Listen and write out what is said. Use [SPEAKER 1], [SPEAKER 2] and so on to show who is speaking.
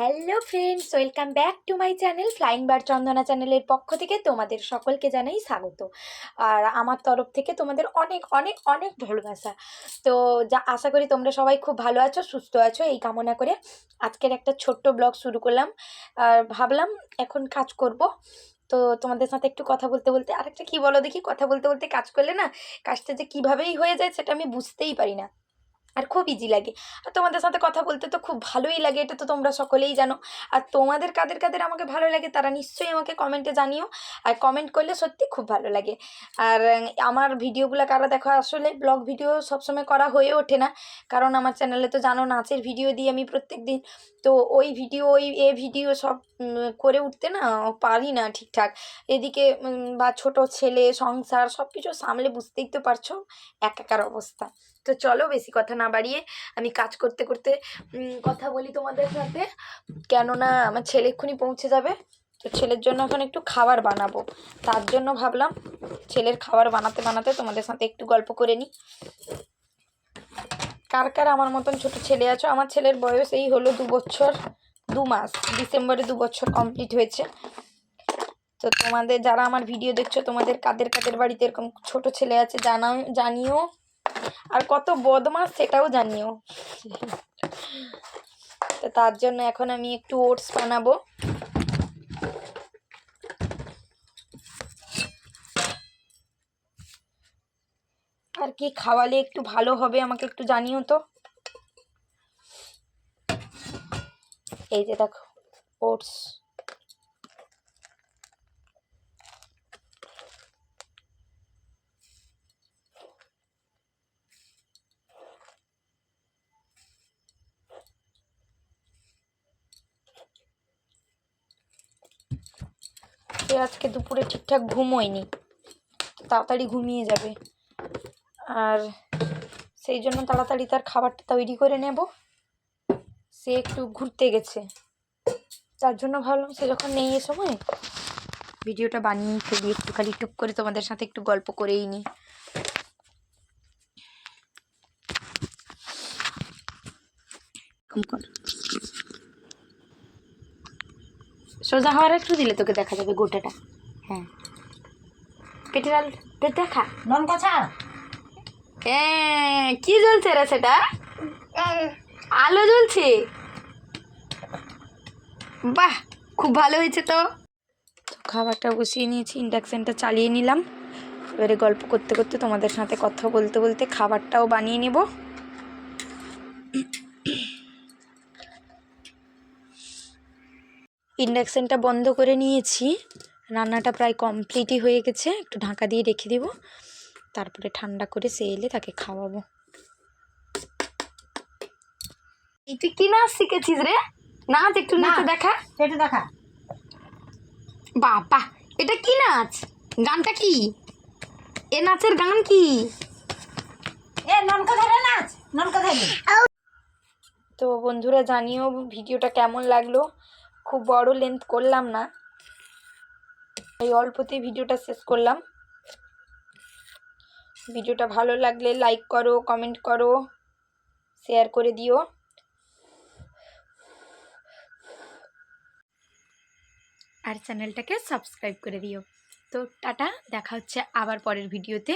[SPEAKER 1] Hello friends welcome back to my channel flying বার চন্দনা চ্যানেলের পক্ষ থেকে তোমাদের সকলকে জানাই স্বাগত। আর আমার তরফ থেকে তোমাদের অনেক অনেক অনেক ভালোবাসা। তো যা, আশা করি তোমরা সবাই খুব ভালো আছো, সুস্থ আছো, এই কামনা করে আজকের একটা ছোট্ট ব্লগ শুরু করলাম। আর ভাবলাম এখন কাজ করব। তো তোমাদের সাথে একটু কথা বলতে বলতে, আরেকটা কী বলো দেখি, কথা বলতে বলতে কাজ করলে না, কাজটা যে কীভাবেই হয়ে যায় সেটা আমি বুঝতেই পারি না। আর খুব ইজি লাগে। আর তোমাদের সাথে কথা বলতে তো খুব ভালোই লাগে, এটা তো তোমরা সকলেই জানো। আর তোমাদের কাদের কাদের আমাকে ভালো লাগে তারা নিশ্চয়ই আমাকে কমেন্টে জানিও। আর কমেন্ট করলে সত্যি খুব ভালো লাগে। আর আমার ভিডিওগুলো কারা দেখো, আসলে ব্লগ ভিডিও সবসময় করা হয়ে ওঠে না। কারণ আমার চ্যানেলে তো জানো, নাচের ভিডিও দিই আমি প্রত্যেক দিন তো ওই ভিডিও ওই, এ ভিডিও সব করে উঠতে না পারি না ঠিকঠাক। এদিকে বা ছোট ছেলে, সংসার সব কিছু সামলে বুঝতেই তো পারছ এক একার অবস্থা। তো চলো বেশি কথা না বাড়িয়ে আমি কাজ করতে করতে কথা বলি তোমাদের সাথে। কেননা আমার ছেলে এক্ষুনি পৌঁছে যাবে। তো ছেলের জন্য এখন একটু খাবার বানাবো। তার জন্য ভাবলাম ছেলের খাবার বানাতে বানাতে তোমাদের সাথে একটু গল্প করে নিই। কার কার আমার মতন ছোট ছেলে আছো? আমার ছেলের বয়স এই হলো দু বছর, দু মাস। ডিসেম্বরে দু বছর কমপ্লিট হয়েছে। তো তোমাদের, যারা আমার ভিডিও দেখছ, তোমাদের কাদের কাদের বাড়িতে এরকম ছোট ছেলে আছে জানাও, জানিও। আর কত বদমাস সেটাও জানিও। তো তার জন্য এখন আমি একটু ওটস বানাবো। আর কি খাওয়ালে একটু ভালো হবে আমাকে একটু জানিও তো। এই যে দেখো, ওটস। সে আজকে দুপুরে ঠিকঠাক ঘুমোয়নি তাড়াতাড়ি ঘুমিয়ে যাবে। আর সেই জন্য তাড়াতাড়ি তার খাবারটা তৈরি করে নেব। সে একটু ঘুরতে গেছে। তার জন্য ভাবলাম সে যখন নেই এ সময়, ভিডিওটা বানিয়ে ফেলি একটু খালি টুক করে তোমাদের সাথে একটু গল্প করেই নিই। কর। সোজা হওয়ার একটু দিলে তোকে দেখা যাবে গোটাটা। হ্যাঁ। পেটের আলুটা দেখা।
[SPEAKER 2] ছাড়
[SPEAKER 1] এ, কি জ্বলছে রে সেটা? আলো জ্বলছে। বাহ খুব ভালো হয়েছে তো। তো খাবারটা বসিয়ে নিয়েছি ইন্ডাকশানটা চালিয়ে নিলাম। এবারে গল্প করতে করতে তোমাদের সাথে কথা বলতে বলতে খাবারটাও বানিয়ে নেব। ইন্ডাকশানটা বন্ধ করে নিয়েছি। রান্নাটা প্রায় কমপ্লিটই হয়ে গেছে। একটু ঢাকা দিয়ে রেখে দেবো। তারপরে ঠান্ডা করে সে এলে তাকে খাওয়াবো। তুই কি নাচ শিখেছিস রে? নাচ একটু। নাচে দেখা।
[SPEAKER 2] পেটে দেখা।
[SPEAKER 1] বাবা এটা কি নাচ? গানটা কি? এ নাচের গান কি?
[SPEAKER 2] এ লঙ্কা ধরে নাচ লঙ্কা ধরে
[SPEAKER 1] তো বন্ধুরা জানিও ভিডিওটা কেমন লাগল? খুব বড় লেন্থ করলাম না। এই অল্পতেই ভিডিওটা শেষ করলাম। ভিডিওটা ভালো লাগলে লাইক করো কমেন্ট করো শেয়ার করে দিও। আর চ্যানেলটাকে সাবস্ক্রাইব করে দিও। তো টাটা, দেখা হচ্ছে আবার পরের ভিডিওতে